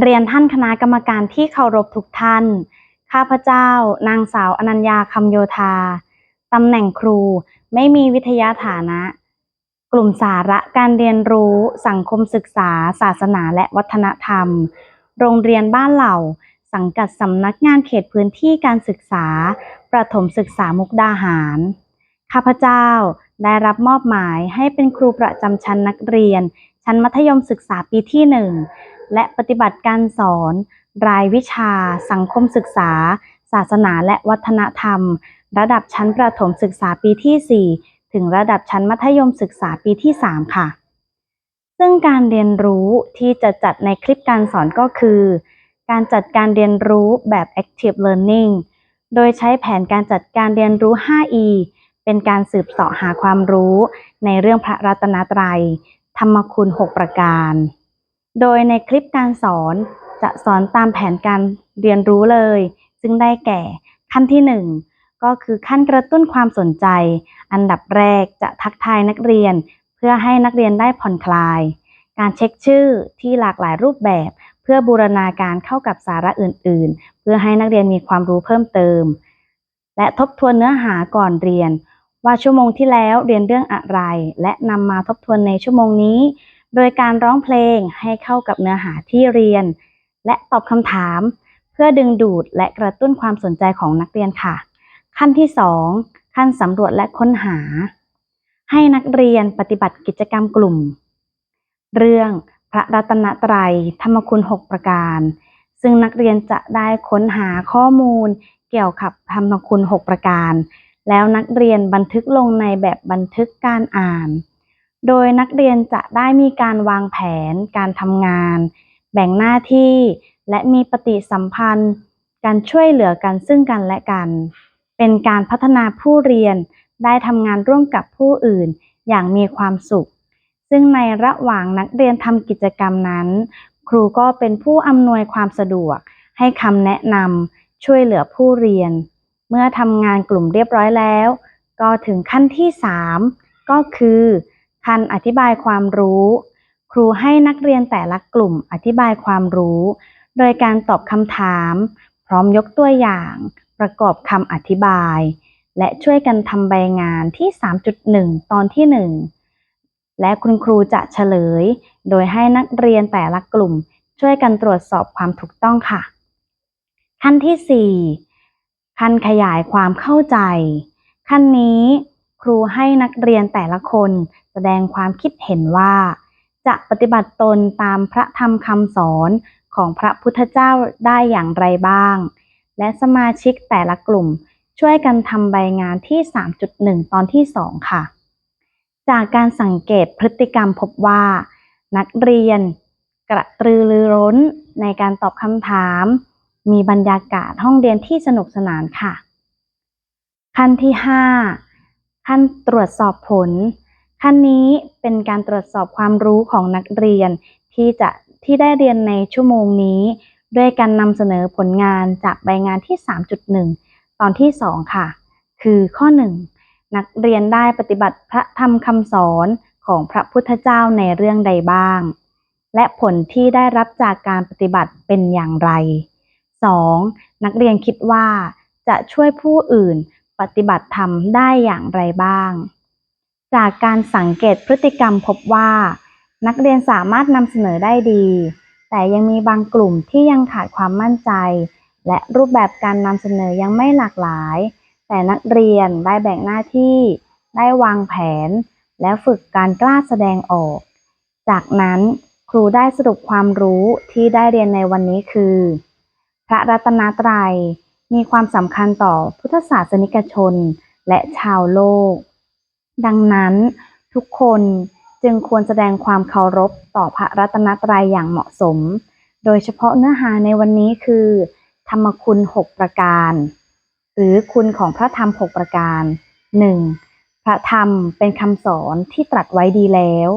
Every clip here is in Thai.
เรียนท่านคณะกรรมการที่เคารพทุกท่าน ข้าพเจ้า นางสาวอนัญญาคำโยธา ตำแหน่งครูไม่มีวิทยาฐานะ กลุ่มสาระการเรียนรู้ สังคมศึกษา ศาสนาและวัฒนธรรม โรงเรียนบ้านเหล่า สังกัดสำนักงานเขตพื้นที่การศึกษา ประถมศึกษามุกดาหาร ข้าพเจ้า ได้รับมอบหมายให้เป็นครูประจำชั้นนักเรียน ชั้นมัธยมศึกษาปีที่หนึ่งและปฏิบัติการสอน รายวิชา สังคมศึกษา ศาสนาและวัฒนธรรม ระดับชั้นประถมศึกษาปีที่ 4 ถึงระดับชั้นมัธยมศึกษาปีที่ 3 ค่ะ ซึ่งการเรียนรู้ที่จะจัดในคลิปการสอนก็คือ การจัดการเรียนรู้แบบ active learning โดยใช้แผนการจัดการเรียนรู้ 5E เป็นการสืบเสาะหาความรู้ในเรื่องพระรัตนตรัย ธรรมคุณ 6 ประการ โดยในคลิปการสอนจะสอนตามแผนการเรียนรู้เลย ซึ่งได้แก่ขั้นที่ 1 ก็คือขั้นกระตุ้นความสนใจ อันดับแรกจะทักทายนักเรียน เพื่อให้นักเรียนได้ผ่อนคลาย การเช็คชื่อที่หลากหลายรูปแบบเพื่อบูรณาการเข้ากับสาระอื่น ๆ เพื่อให้นักเรียนมีความรู้เพิ่มเติม และทบทวนเนื้อหาก่อนเรียน ว่าชั่วโมงที่แล้วเรียนเรื่องอะไร และนำมาทบทวนในชั่วโมงนี้ โดยการร้องเพลงให้เข้ากับเนื้อหาที่เรียน และตอบคำถาม เพื่อดึงดูดและกระตุ้นความสนใจของนักเรียนค่ะ ขั้นที่ 2 ขั้นสำรวจและค้นหา ให้นักเรียนปฏิบัติกิจกรรมกลุ่ม เรื่องพระรัตนตรัยธรรมคุณ 6 ประการ ซึ่งนักเรียนจะได้ค้นหาข้อมูลเกี่ยวกับธรรมคุณ 6 ประการ แล้วนักเรียนบันทึกลงในแบบบันทึกการอ่าน โดยนักเรียนจะได้มีการวางแผน การทำงาน แบ่งหน้าที่ และมีปฏิสัมพันธ์ การช่วยเหลือกันซึ่งกันและกัน เป็นการพัฒนาผู้เรียนได้ทำงานร่วมกับผู้อื่นอย่างมีความสุข ซึ่งในระหว่างนักเรียนทำกิจกรรมนั้น ครูก็เป็นผู้อำนวยความสะดวก ให้คำแนะนำช่วยเหลือผู้เรียน มื่อทำงานกลุ่มเรียบร้อยแล้ว ก็ถึงขั้นที่ 3 ก็คือขั้นอธิบายความรู้ ครูให้นักเรียนแต่ละกลุ่มอธิบายความรู้ โดยการตอบคำถาม พร้อมยกตัวอย่าง ประกอบคำอธิบาย และช่วยกันทำใบงานที่ 3.1 ตอนที่ 1 และคุณครูจะเฉลย โดยให้นักเรียนแต่ละกลุ่ม ช่วยกันตรวจสอบความถูกต้องค่ะ ขั้นที่ 4 ขั้นขยายความเข้าใจ ขั้นนี้ครูให้นักเรียนแต่ละคนแสดงความคิดเห็นว่า จะปฏิบัติตนตามพระธรรมคำสอนของพระพุทธเจ้าได้อย่างไรบ้าง และสมาชิกแต่ละกลุ่มช่วยกันทำใบงานที่ 3.1 ตอนที่ 2 ค่ะ จากการสังเกตพฤติกรรมพบว่า นักเรียนกระตือรือร้นในการตอบคำถาม มีบรรยากาศห้องเรียนที่สนุกสนานค่ะ ขั้นที่ 5 ขั้นตรวจสอบผล ขั้นนี้เป็นการตรวจสอบความรู้ของนักเรียนที่จะที่ได้เรียนในชั่วโมงนี้ ด้วยการนำเสนอผลงานจากใบงานที่ 3.1 ตอนที่ 2 ค่ะ คือข้อ 1 นักเรียนได้ปฏิบัติพระธรรมคำสอนของพระพุทธเจ้าในเรื่องใดบ้าง และผลที่ได้รับจากการปฏิบัติเป็นอย่างไร 2. นักเรียนคิดว่า จะช่วยผู้อื่นปฏิบัติธรรมได้อย่างไรบ้าง จากการสังเกตพฤติกรรมพบว่า นักเรียนสามารถนำเสนอได้ดี แต่ยังมีบางกลุ่มที่ยังขาดความมั่นใจ และรูปแบบการนำเสนอยังไม่หลากหลาย แต่นักเรียนได้แบ่งหน้าที่ ได้วางแผน และฝึกการกล้าแสดงออก จากนั้นครูได้สรุปความรู้ที่ได้เรียนในวันนี้คือ พระรัตนตรัยมีความสำคัญต่อพุทธศาสนิกชนและชาวโลก ดังนั้นทุกคนจึงควรแสดงความเคารพต่อพระรัตนตรัยอย่างเหมาะสม โดยเฉพาะเนื้อหาในวันนี้คือ ธรรมคุณ 6 ประการ หรือคุณของพระธรรม 6 ประการ 1. พระธรรมเป็นคำสอนที่ตรัสไว้ดีแล้ว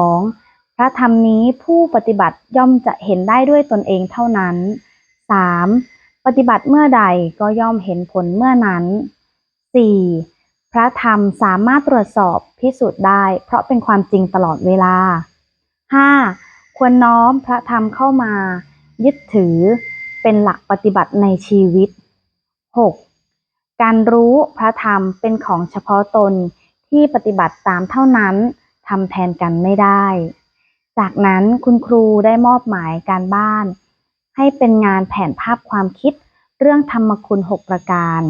2. พระธรรมนี้ผู้ปฏิบัติย่อมจะเห็นได้ด้วยตนเองเท่านั้น 3. ปฏิบัติเมื่อใดก็ย่อมเห็นผลเมื่อนั้น 4. พระธรรมสามารถตรวจสอบพิสูจน์ได้ เพราะเป็นความจริงตลอดเวลา 5. ควรน้อมพระธรรมเข้ามา ยึดถือเป็นหลักปฏิบัติในชีวิต 6. การรู้พระธรรมเป็นของเฉพาะตนที่ปฏิบัติตามเท่านั้นทำแทนกันไม่ได้ จากนั้นคุณครูได้มอบหมายการบ้าน ให้เป็นงานแผนภาพความคิด เรื่องธรรมคุณ 6 ประการ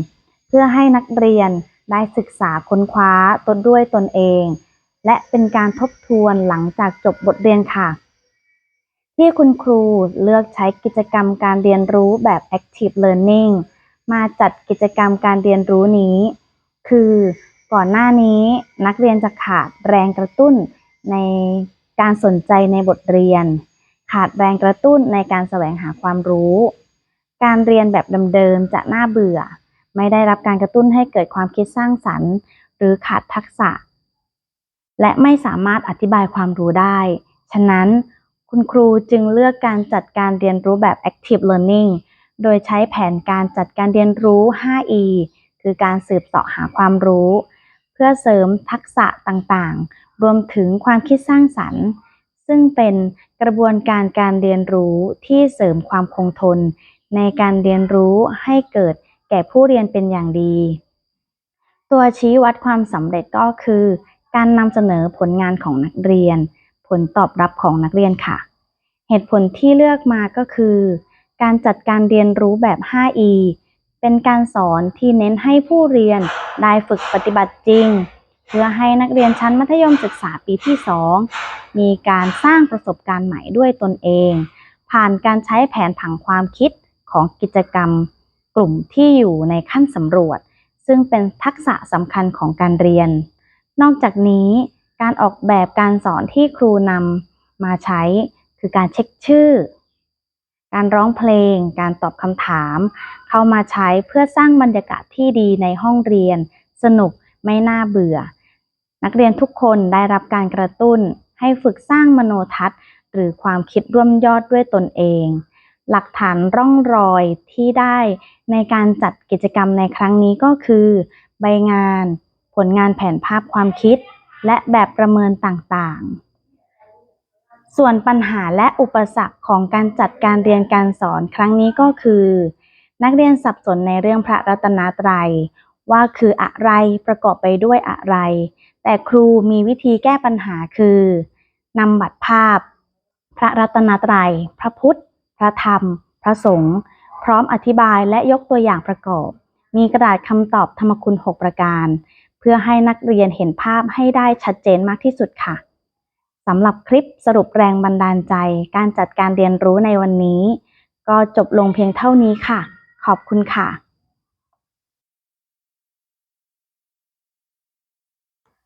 เพื่อให้นักเรียนได้ศึกษาค้นคว้าตนด้วยตนเอง และเป็นการทบทวนหลังจากจบบทเรียนค่ะ ที่คุณครูเลือกใช้กิจกรรมการเรียนรู้แบบ active learning มาจัดกิจกรรมการเรียนรู้นี้ คือก่อนหน้านี้นักเรียนจะขาดแรงกระตุ้นในการสนใจในบทเรียน ขาดแรงกระตุ้นในการแสวงหาความรู้ การเรียนแบบเดิมๆจะน่าเบื่อ ไม่ได้รับการกระตุ้นให้เกิดความคิดสร้างสรรค์ หรือขาดทักษะ และไม่สามารถอธิบายความรู้ได้ ฉะนั้นคุณครูจึงเลือกการจัดการเรียนรู้แบบ active learning โดยใช้แผนการจัดการเรียนรู้ 5E คือการสืบเสาะหาความรู้ เพื่อเสริมทักษะต่างๆ รวมถึงความคิดสร้างสรรค์ ซึ่งเป็นกระบวนการการเรียนรู้ที่เสริมความคงทน ในการเรียนรู้ให้เกิดแก่ผู้เรียนเป็นอย่างดี ตัวชี้วัดความสำเร็จก็คือ การนำเสนอผลงานของนักเรียน ผลตอบรับของนักเรียนค่ะ เหตุผลที่เลือกมาก็คือ การจัดการเรียนรู้แบบ 5E เป็นการสอนที่เน้นให้ผู้เรียนได้ฝึกปฏิบัติจริง เพื่อให้นักเรียนชั้นมัธยมศึกษาปีที่ 2 มีการสร้างประสบการณ์ใหม่ด้วยตนเอง ผ่านการใช้แผนผังความคิดของกิจกรรม กลุ่มที่อยู่ในขั้นสำรวจ ซึ่งเป็นทักษะสำคัญของการเรียน นอกจากนี้การออกแบบการสอนที่ครูนำมาใช้คือการเช็คชื่อ การร้องเพลง การตอบคำถาม เข้ามาใช้เพื่อสร้างบรรยากาศที่ดีในห้องเรียน สนุกไม่น่าเบื่อ นักเรียนทุกคนได้รับการกระตุ้นให้ฝึกสร้างมโนทัศน์ หรือความคิดร่วมยอดด้วยตนเอง หลักฐานร่องรอยที่ได้ในการจัดกิจกรรมในครั้งนี้ก็คือ ใบงาน ผลงานแผนภาพความคิด และแบบประเมินต่างๆ ส่วนปัญหาและอุปสรรคของการจัดการเรียนการสอนครั้งนี้ก็คือ นักเรียนสับสนในเรื่องพระรัตนตรัย ว่าคืออะไรประกอบไปด้วยอะไร แต่ครูมีวิธีแก้ปัญหาคือนำบัตรภาพ พระรัตนตรัย พระพุทธ พระธรรม พระสงฆ์พร้อมอธิบายและยกตัวอย่างประกอบ มีกระดาษคำตอบธรรมคุณ 6 ประการ เพื่อให้นักเรียนเห็นภาพให้ได้ชัดเจนมากที่สุดค่ะสำหรับคลิปสรุปแรงบันดาลใจ การจัดการเรียนรู้ในวันนี้ ก็จบลงเพียงเท่านี้ค่ะ ขอบคุณค่ะ